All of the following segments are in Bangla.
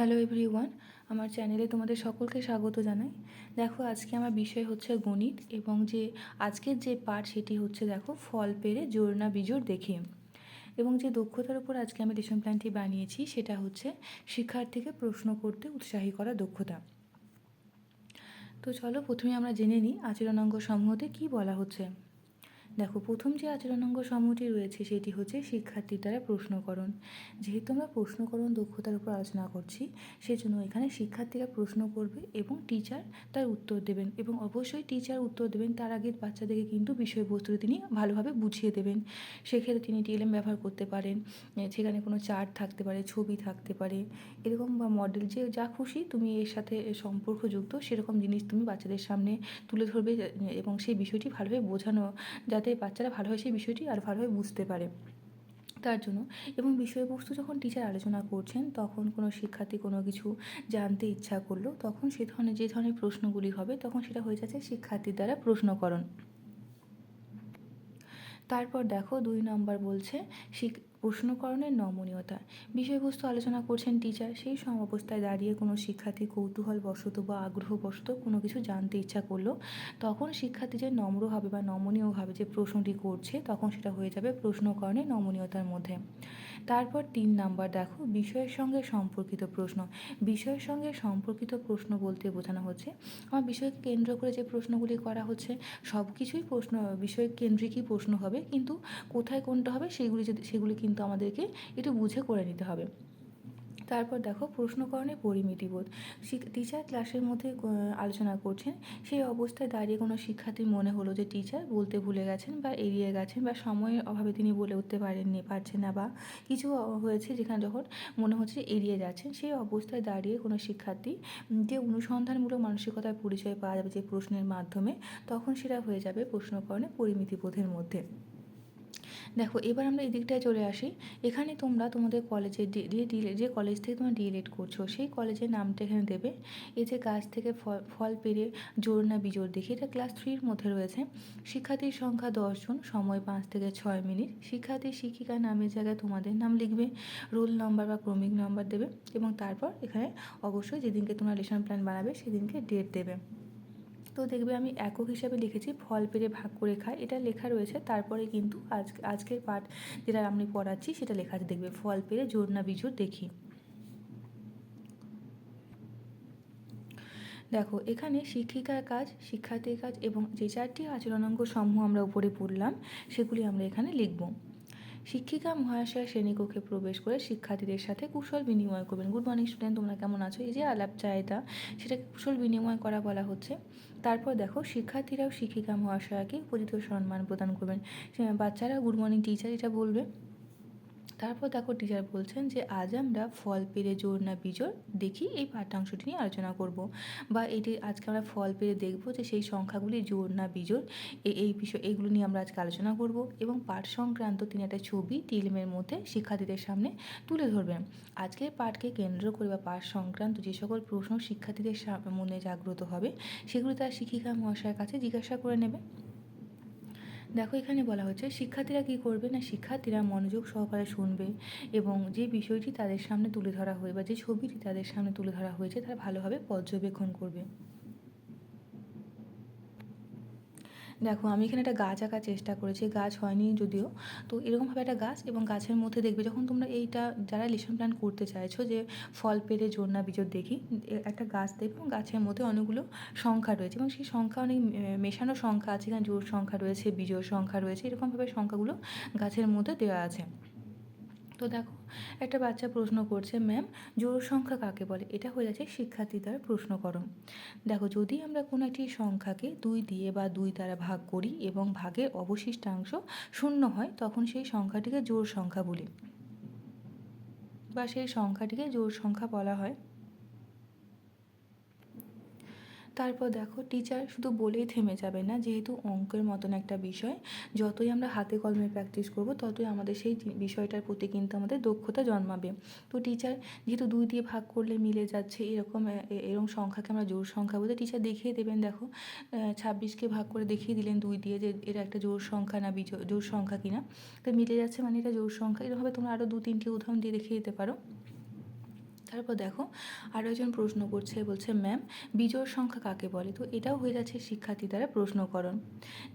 হ্যালো এভরিওয়ান আমার চ্যানেলে তোমাদের সকলকে স্বাগত জানাই। দেখো, আজকে আমার বিষয় হচ্ছে গণিত এবং যে আজকের যে পাঠ সেটি হচ্ছে দেখো, ফল পেরে জোর না বিজোড় দেখে। এবং যে দক্ষতার উপর আজকে আমি লেসন প্ল্যানটি বানিয়েছি, সেটা হচ্ছে শিক্ষার্থীকে প্রশ্ন করতে উৎসাহী করা দক্ষতা। তো চলো, প্রথমে আমরা জেনে নিই আচরণাঙ্গ সমূহতে কী বলা হচ্ছে। দেখো, প্রথম যে আচরণাঙ্গ সমূহটি রয়েছে সেটি হচ্ছে শিক্ষার্থীর দ্বারা প্রশ্নকরণ। যেহেতু আমরা প্রশ্নকরণ দক্ষতার উপর আলোচনা করছি, সেজন্য এখানে শিক্ষার্থীরা প্রশ্ন করবে এবং টিচার তার উত্তর দেবেন এবং অবশ্যই টিচার উত্তর দেবেন, তার আগে বাচ্চাদেরকে কিন্তু বিষয়বস্তুটি তিনি ভালোভাবে বুঝিয়ে দেবেন। সেক্ষেত্রে তিনি টিএলএম ব্যবহার করতে পারেন সেখানে কোনো চার্ট থাকতে পারে, ছবি থাকতে পারে, এরকম বা মডেল যে যা খুশি তুমি এর সাথে সম্পর্কযুক্ত সেরকম জিনিস তুমি বাচ্চাদের সামনে তুলে ধরবে এবং সেই বিষয়টি ভালোভাবে বোঝানো যাতে বাচ্চারা ভালো ভালোভাবে সেই বিষয়টি আর ভালোভাবে বুঝতে পারে। তার জন্য এবং বিষয়বস্তু যখন টিচার আলোচনা করছেন, তখন কোনো শিক্ষার্থী কোনো কিছু জানতে ইচ্ছা করল, তখন সে ধরনের যে ধরনের প্রশ্নগুলি হবে, তখন সেটা হয়ে যাচ্ছে শিক্ষার্থীর দ্বারা প্রশ্নকরণ। তারপর দেখো দুই নম্বর বলছে প্রশ্নকরণের নমনীয়তা। বিষয়বস্তু আলোচনা করছেন টিচার সেই সম অবস্থায় দাঁড়িয়ে কোনো শিক্ষার্থী কৌতূহলবশত বা আগ্রহবশত কোনো কিছু জানতে ইচ্ছা করল, তখন শিক্ষার্থী যে নম্রভাবে বা নমনীয়ভাবে যে প্রশ্নটি করছে, তখন সেটা হয়ে যাবে প্রশ্নকরণের নমনীয়তার মধ্যে। তারপর তিন নাম্বার দেখো, বিষয়ের সঙ্গে সম্পর্কিত প্রশ্ন। বিষয়ের সঙ্গে সম্পর্কিত প্রশ্ন বলতে বোঝানো হচ্ছে, আমার বিষয়কে কেন্দ্র করে যে প্রশ্নগুলি করা হচ্ছে সব কিছুই প্রশ্ন, বিষয় কেন্দ্রিকই প্রশ্ন হবে, কিন্তু কোথায় কোনটা হবে, সেগুলি যদি, সেগুলি কিন্তু আমাদেরকে একটু বুঝে করে নিতে হবে। তারপর দেখো প্রশ্নকরণের পরিমিতিবোধ। টিচার ক্লাসের মধ্যে আলোচনা করছেন। সেই অবস্থায় দাঁড়িয়ে কোনো শিক্ষার্থীর মনে হলো যে টিচার বলতে ভুলে গেছেন বা এড়িয়ে গেছেন বা সময়ের অভাবে তিনি বলে উঠতে পারেননি, পারছেন না বা কিছু হয়েছে যেখানে যখন মনে হচ্ছে এড়িয়ে যাচ্ছেন, সেই অবস্থায় দাঁড়িয়ে কোনো শিক্ষার্থী যে অনুসন্ধানমূলক মানসিকতার পরিচয় পাওয়া যাবে যে প্রশ্নের মাধ্যমে, তখন সেটা হয়ে যাবে প্রশ্নকরণের পরিমিতিবোধের মধ্যে। দেখো, এবার আমরা এই দিকটায় চলে আসি। এখানে তোমরা তোমাদের কলেজে যে কলেজ থেকে তোমরা ডিএলএড করছ, সেই কলেজের নামটা এখানে দেবে। এই যে গাছ থেকে ফল ফল পেরে জোর না বিজোর দেখি, এটা ক্লাস থ্রির মধ্যে রয়েছে। শিক্ষার্থীর সংখ্যা দশজন সময় পাঁচ থেকে ছয় মিনিট। শিক্ষার্থী শিক্ষিকার নামের জায়গায় তোমাদের নাম লিখবে রোল নাম্বার বা ক্রমিক নাম্বার দেবে এবং তারপর এখানে অবশ্যই যেদিনকে তোমরা লেসন প্ল্যান বানাবে, সেদিনকে ডেট দেবে। তো দেখবে আমি একক হিসাবে লিখেছি, ফল পেরে ভাগ করে খায়। এটা লেখা রয়েছে, তারপরে কিন্তু আজ, আজকের পাঠ যেটা আমি পড়াচ্ছি সেটা লেখা আছে, দেখবে ফল পেরে জোর না বিজোর দেখি। দেখো, এখানে শিক্ষিকার কাজ, শিক্ষার্থীর কাজ এবং যে চারটি আচরণাঙ্গ সমূহ আমরা উপরে পড়লাম, সেগুলি আমরা এখানে লিখব। শিক্ষিকা মহাশয় শ্রেণীকক্ষে প্রবেশ করে শিক্ষার্থীদের সাথে কুশল বিনিময় করবেন। গুড মর্নিং স্টুডেন্ট তোমরা কেমন আছো? এই যে আলাপ চাহিদা, সেটাকে কুশল বিনিময় করা বলা হচ্ছে। তারপর দেখো, শিক্ষার্থীরাও শিক্ষিকা মহাশয়াকে উপযুক্ত সম্মান প্রদান করবেন। বাচ্চারা গুড মর্নিং টিচার এটা বলবে। তারপর দেখো টিচার বলছেন যে, আজ আমরা ফল পেরে জোর না বিজোর, দেখি এই পাঠ্যাংশটি নিয়ে আলোচনা করব। বা এটি আজকে আমরা ফল পেরে দেখব যে, সেই সংখ্যাগুলি জোর না বিজোর এই বিষয় এইগুলো নিয়ে আমরা আজকে আলোচনা করব এবং পাঠ সংক্রান্ত তিনি একটা ছবি টিলমের মধ্যে শিক্ষার্থীদের সামনে তুলে ধরবেন। আজকের পাঠকে কেন্দ্র করে বা পাঠ সংক্রান্ত যে সকল প্রশ্ন শিক্ষার্থীদের মনে জাগ্রত হবে, সেগুলি তার শিক্ষিকা মহাশয়ের কাছে জিজ্ঞাসা করে নেবে। দেখো এখানে বলা হচ্ছে, শিক্ষার্থীরা কি করবে না শিক্ষার্থীরা মনোযোগ সহকারে শুনবে এবং যে বিষয়টি তাদের সামনে তুলে ধরা হয়ে বা যে ছবিটি তাদের সামনে তুলে ধরা হয়েছে, তারা ভালোভাবে পর্যবেক্ষণ করবে। দেখো, আমি এখানে একটা গাছ আঁকার চেষ্টা করেছি, গাছ হয়নি যদিও। তো এরকমভাবে একটা গাছ এবং গাছের মধ্যে দেখবে যখন তোমরা এইটা যারা লেসন প্ল্যান করতে চাইছো যে ফল পেরে জোর না বিজোর দেখি একটা গাছ দেখবে এবং গাছের মধ্যে অনেকগুলো সংখ্যা রয়েছে এবং সেই সংখ্যা অনেক মেশানো সংখ্যা আছে, এখানে জোর সংখ্যা রয়েছে বিজোর সংখ্যা রয়েছে, এরকমভাবে সংখ্যাগুলো গাছের মধ্যে দেওয়া আছে। তো দেখো, একটা বাচ্চা প্রশ্ন করছে, ম্যাম, জোড় সংখ্যা কাকে বলে? এটা হয়ে যাচ্ছে শিক্ষার্থী দ্বারা প্রশ্নকরণ। দেখো, যদি আমরা কোনো একটি সংখ্যাকে দুই দিয়ে বা দুই দ্বারা ভাগ করি এবং ভাগের অবশিষ্টাংশ শূন্য হয়, তখন সেই সংখ্যাটিকে জোড় সংখ্যা বলি। বা সেই সংখ্যাটিকে জোড় সংখ্যা বলা হয়। তারপর দেখো টিচার শুধু বলেই থেমে যাবে না, যেহেতু অঙ্কের মতন একটা বিষয়। যতই আমরা হাতে কলমে প্র্যাকটিস করব, ততই আমাদের সেই বিষয়টার প্রতি কিন্তু আমাদের দক্ষতা জন্মাবে। তো টিচার যেহেতু দুই দিয়ে ভাগ করলে মিলে যাচ্ছে, এরকম এরকম সংখ্যাকে আমরা জোর সংখ্যা বলতে টিচার দেখিয়ে দেবেন, দেখো ছাব্বিশকে ভাগ করে দেখিয়ে দিলেন দুই দিয়ে যে এটা একটা জোর সংখ্যা না বিজোড় জোড় সংখ্যা কিনা। তো মিলে যাচ্ছে মানে এটা জোর সংখ্যা। এরকমভাবে তোমরা আরও দু তিনটি উদাহরণ দিয়ে দেখিয়ে দিতে পারো। তারপর দেখো আরও একজন প্রশ্ন করছে, বলছে ম্যাম বিজোড় সংখ্যা কাকে বলে? তো এটাও হয়ে যাচ্ছে শিক্ষার্থী দ্বারা প্রশ্নকরণ।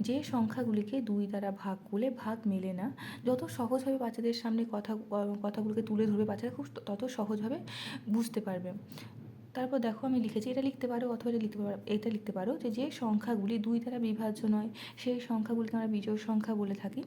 যে সংখ্যাগুলিকে দুই দ্বারা ভাগ করলে ভাগ মেলে না, যত সহজভাবে বাচ্চাদের সামনে কথা, কথাগুলোকে তুলে ধরবে, বাচ্চারা খুব তত সহজভাবে বুঝতে পারবে। তারপর দেখো, আমি লিখেছি, এটা লিখতে পারো অথবা এটা লিখতে পারো, এটা লিখতে পারো যে যে সংখ্যাগুলি দুই দ্বারা বিভাজ্য নয়, সেই সংখ্যাগুলিকে আমরা বিজোড় সংখ্যা বলে থাকি।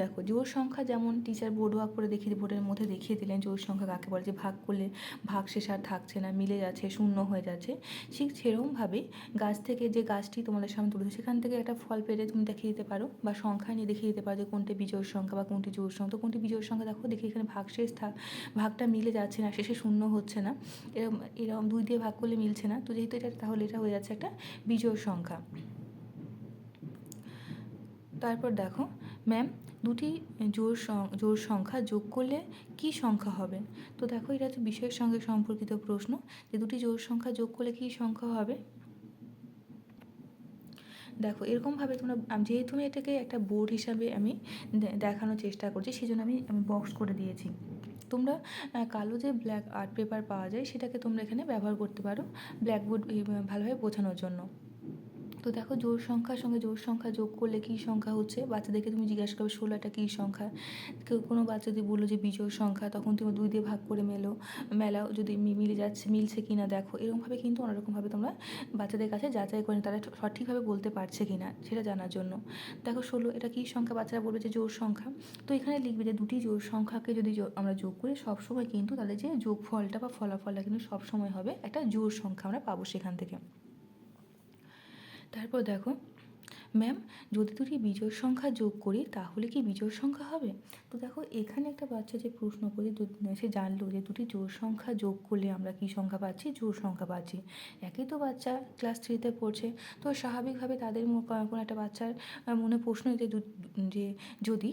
দেখো জোর সংখ্যা যেমন টিচার বোর্ড ওয়াক করে দেখিয়ে বোর্ডের মধ্যে দেখিয়ে দিলেন জোর সংখ্যা কাকে বলে, যে ভাগ করলে ভাগ শেষ আর থাকছে না, মিলে যাচ্ছে, শূন্য হয়ে যাচ্ছে, ঠিক সেরকমভাবে গাছ থেকে যে গাছটি তোমাদের সামনে তুলেছে, সেখান থেকে একটা ফল পেরে তুমি দেখিয়ে দিতে পারো বা সংখ্যা নিয়ে দেখিয়ে দিতে পারো যে কোনটি বিজোড় সংখ্যা বা কোনটি জোর সংখ্যা। তো কোনটি বিজোড় সংখ্যা দেখো, দেখি এখানে ভাগ শেষ থাক ভাগটা মিলে যাচ্ছে না, শেষে শূন্য হচ্ছে না এরকম এরকম দুই দিয়ে ভাগ করলে মিলছে না। তো যেহেতু এটা, তাহলে এটা হয়ে যাচ্ছে একটা বিজোড় সংখ্যা। তারপর দেখো ম্যাম দুটি জোড় জোড় সংখ্যা যোগ করলে কী সংখ্যা হবে? তো দেখো, এটা হচ্ছে বিষয়ের সঙ্গে সম্পর্কিত প্রশ্ন। যে দুটি জোড় সংখ্যা যোগ করলে কী সংখ্যা হবে? দেখো, এরকমভাবে তোমরা যেহেতু আমি এটাকে একটা বোর্ড হিসাবে আমি দেখানোর চেষ্টা করছি সেই জন্য আমি আমি বক্স করে দিয়েছি। তোমরা কালো যে ব্ল্যাক আর্ট পেপার পাওয়া যায়, সেটাকে তোমরা এখানে ব্যবহার করতে পারো, ব্ল্যাকবোর্ড ভালোভাবে বোঝানোর জন্য। তো দেখো জোড় সংখ্যার সঙ্গে জোড় সংখ্যা যোগ করলে কী সংখ্যা হচ্ছে? বাচ্চাদেরকে তুমি জিজ্ঞাসা করবে ষোলোটা কী সংখ্যা? কেউ কোনো বাচ্চা যদি বলল যে বিজোড় সংখ্যা, তখন তুমি দুই দিয়ে ভাগ করে মেলো। মেলাও যদি মিলে যাচ্ছে, মিলছে কি না দেখো। এরকমভাবে কিন্তু অন্যরকমভাবে তোমরা বাচ্চাদের কাছে যাচাই করে তারা সঠিকভাবে বলতে পারছে কি না সেটা জানার জন্য। দেখো ষোলো, এটা কী সংখ্যা? বাচ্চারা বলবে যে জোর সংখ্যা। তো এখানে লিখবে যে দুটি জোর সংখ্যাকে যদি আমরা যোগ করি, সবসময় কিন্তু তাদের যে যোগফলটা বা ফলাফলটা কিন্তু সবসময় হবে একটা জোর সংখ্যা আমরা পাবো সেখান থেকে। তারপর দেখো, ম্যাম, যদি দুটি বিজোড় সংখ্যা যোগ করি, তাহলে কি বিজোড় সংখ্যা হবে? তো দেখো, এখানে একটা বাচ্চা যে প্রশ্ন করে সে জানলো যে দুটি জোড় সংখ্যা যোগ করলে আমরা কি সংখ্যা পাচ্ছি? জোর সংখ্যা পাচ্ছি। একই তো বাচ্চা ক্লাস থ্রিতে পড়ছে, তো স্বাভাবিকভাবে তাদের কোনো একটা বাচ্চার মনে প্রশ্ন যে যদি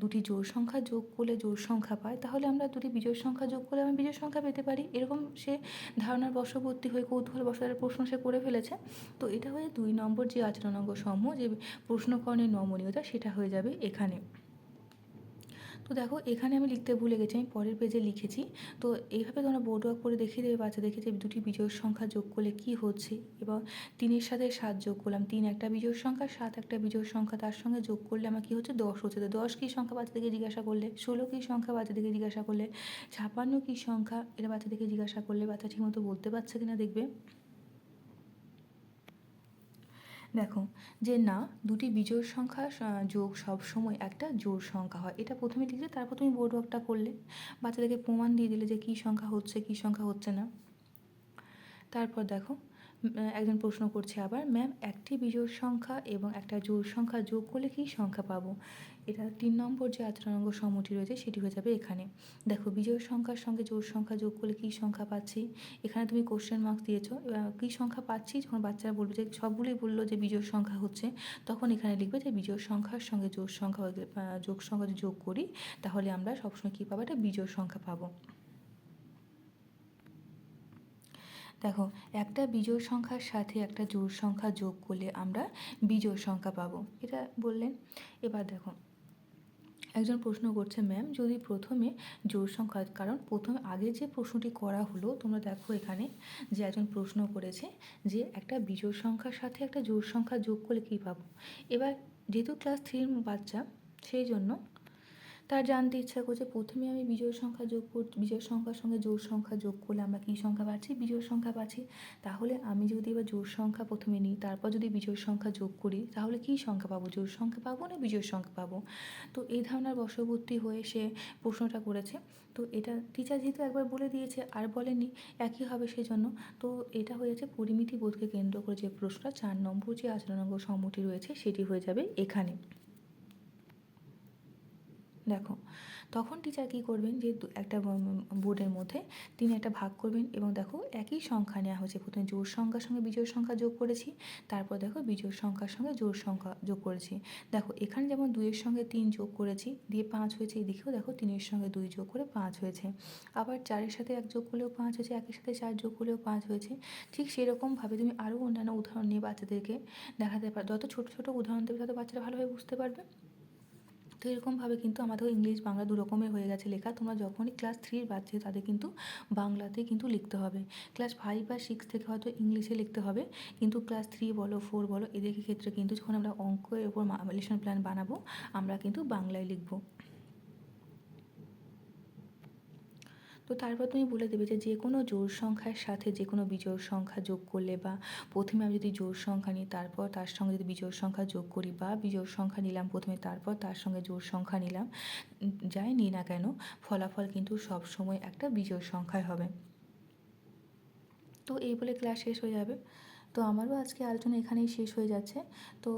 দুটি জোড় সংখ্যা যোগ করলে জোড় সংখ্যা পায়, তাহলে আমরা দুটি বিজয় সংখ্যা যোগ করলে আমি বিজয় সংখ্যা পেতে পারি। এরকম সে ধারণার বশবর্তী হয়ে কৌতূহল বসার প্রশ্ন সে করে ফেলেছে। তো এটা হয়ে দুই নম্বর যে আচরণাঙ্গ সমূহ, যে প্রশ্নকরণের নমনীয়তা, সেটা হয়ে যাবে এখানে। তো দেখো, এখানে আমি লিখতে ভুলে গেছি, আমি পরের পেজে লিখেছি। তো এইভাবে তোমরা বোর্ড ওয়ার্ক করে দেখিয়ে দেবে বাচ্চাদেরকে যে দুটি বিজয়ের সংখ্যা যোগ করলে কী হচ্ছে? এবং তিনের সাথে সাত যোগ করলাম, তিন একটা বিজোড় সংখ্যা, সাত একটা বিজোড় সংখ্যা, তার সঙ্গে যোগ করলে আমার কী হচ্ছে? দশ হচ্ছে। তো দশ কী সংখ্যা বাচ্চাদেরকে জিজ্ঞাসা করলে? ষোলো কী সংখ্যা বাচ্চাদেরকে জিজ্ঞাসা করলে? ছাপান্ন কী সংখ্যা? এটা বাচ্চাদেরকে জিজ্ঞাসা করলে বাচ্চা ঠিকমতো বলতে পারছে কিনা দেখবে? দেখো, যে না, দুটি বিজোড় সংখ্যা যোগ সবসময় একটা জোড় সংখ্যা হয়। এটা প্রথমে লিখলে, তারপর তুমি বোর্ড ওয়ার্কটা করলে। বাচ্চাদেরকে প্রমাণ দিয়ে দিলে যে কী সংখ্যা হচ্ছে, কী সংখ্যা হচ্ছে না। তারপর দেখো একজন প্রশ্ন করছে আবার, ম্যাম, একটি বিজোড় সংখ্যা এবং একটা জোড় সংখ্যা যোগ করলে কী সংখ্যা পাবো? এটা তিন নম্বর যে আচরণাঙ্গ সমটি রয়েছে সেটি হয়ে যাবে এখানে। দেখো, বিজোড় সংখ্যার সঙ্গে জোড় সংখ্যা যোগ করলে কী সংখ্যা পাচ্ছি? এখানে তুমি কোশ্চেন মার্কস দিয়েছ। কী সংখ্যা পাচ্ছি? যখন বাচ্চারা বলবে যে, সবগুলোই বলল যে বিজোড় সংখ্যা হচ্ছে, তখন এখানে লিখবে যে বিজোড় সংখ্যার সঙ্গে জোড় সংখ্যা যোগ সংখ্যা যোগ করি, তাহলে আমরা সবসময় কী পাবো? একটা বিজোড় সংখ্যা পাবো। দেখো, একটা বিজোড় সংখ্যার সাথে একটা জোড় সংখ্যা যোগ করলে আমরা বিজোড় সংখ্যা পাবো। এটা বললেন। এবার দেখো, একজন প্রশ্ন করছে, ম্যাম, যদি প্রথমে জোড় সংখ্যা, কারণ প্রথমে আগে যে প্রশ্নটি করা হলো, তোমরা দেখো এখানে যে একজন প্রশ্ন করেছে যে একটা বিজোড় সংখ্যার সাথে একটা জোড় সংখ্যা যোগ করলে কী পাবো? এবার যেহেতু ক্লাস থ্রির বাচ্চা, সেই জন্য তার জানতে ইচ্ছা করছে, প্রথমে আমি বিজোড় সংখ্যা যোগ কর বিজোড় সংখ্যার সঙ্গে জোড় সংখ্যা যোগ করলে আমরা কী সংখ্যা পাচ্ছি? বিজোড় সংখ্যা পাচ্ছি। তাহলে আমি যদি এবার জোড় সংখ্যা প্রথমে নিই, তারপর যদি বিজোড় সংখ্যা যোগ করি, তাহলে কী সংখ্যা পাবো? জোড় সংখ্যা পাবো না বিজোড় সংখ্যা পাবো? তো এই ধারণার বশবর্তী হয়ে সে প্রশ্নটা করেছে। তো এটা টিচার যেহেতু একবার বলে দিয়েছে, আর বলেনি, একই হবে সেজন্য। তো এটা হয়ে যাচ্ছে পরিমিতি বোধকে কেন্দ্র করে যে প্রশ্নটা, চার নম্বর যে আচরণাঙ্গ সম্মতি রয়েছে, সেটি হয়ে যাবে এখানে। দেখো, তখন টিচার কী করবেন যে একটা বোর্ডের মধ্যে তিনি একটা ভাগ করবেন এবং দেখো একই সংখ্যা নেওয়া হয়েছে। প্রথমে জোর সংখ্যার সঙ্গে বিজোড় সংখ্যা যোগ করেছি, তারপর দেখো বিজোড় সংখ্যার সঙ্গে জোর সংখ্যা যোগ করেছি। দেখো এখানে যেমন দুইয়ের সঙ্গে তিন যোগ করেছি, দিয়ে পাঁচ হয়েছে, এদিকেও দেখো তিনের সঙ্গে দুই যোগ করে পাঁচ হয়েছে। আবার চারের সাথে এক যোগ করলেও পাঁচ হয়েছে, একের সাথে চার যোগ করলেও পাঁচ হয়েছে। ঠিক সেরকমভাবে তুমি আরও অন্যান্য উদাহরণ নিয়ে বাচ্চাদেরকে দেখাতে পারো, যত ছোটো ছোটো উদাহরণ দেবে তত বাচ্চারা ভালোভাবে বুঝতে পারবে। তো এরকমভাবে কিন্তু আমাদের ইংলিশ, বাংলা দু রকমের হয়ে গেছে লেখা। তোমরা যখনই ক্লাস থ্রির বাচ্চা তাদের কিন্তু বাংলাতে কিন্তু লিখতে হবে। ক্লাস ফাইভ বা সিক্স থেকে হয়তো ইংলিশে লিখতে হবে। কিন্তু ক্লাস থ্রি বলো ফোর বলো, এদের ক্ষেত্রে কিন্তু যখন আমরা অঙ্কের ওপর লেসন প্ল্যান বানাবো, আমরা কিন্তু বাংলায় লিখব। তো তারপর তুমি বলে দেবে যে যে কোনো জোড় সংখ্যার সাথে যে কোনো বিজোড় সংখ্যা যোগ করলে বা প্রথমে আমি যদি জোড় সংখ্যা নিই, তারপর তার সঙ্গে যদি বিজোড় সংখ্যা যোগ করি বা বিজোড় সংখ্যা নিলাম প্রথমে, তারপর তার সঙ্গে জোড় সংখ্যা নিলাম, যাই নিই না কেন, ফলাফল কিন্তু সব সময় একটা বিজোড় সংখ্যায় হবে। তো এই বলে ক্লাস শেষ হয়ে যাবে। তো আমারও আজকে আলোচনা এখানেই শেষ হয়ে যাচ্ছে। তো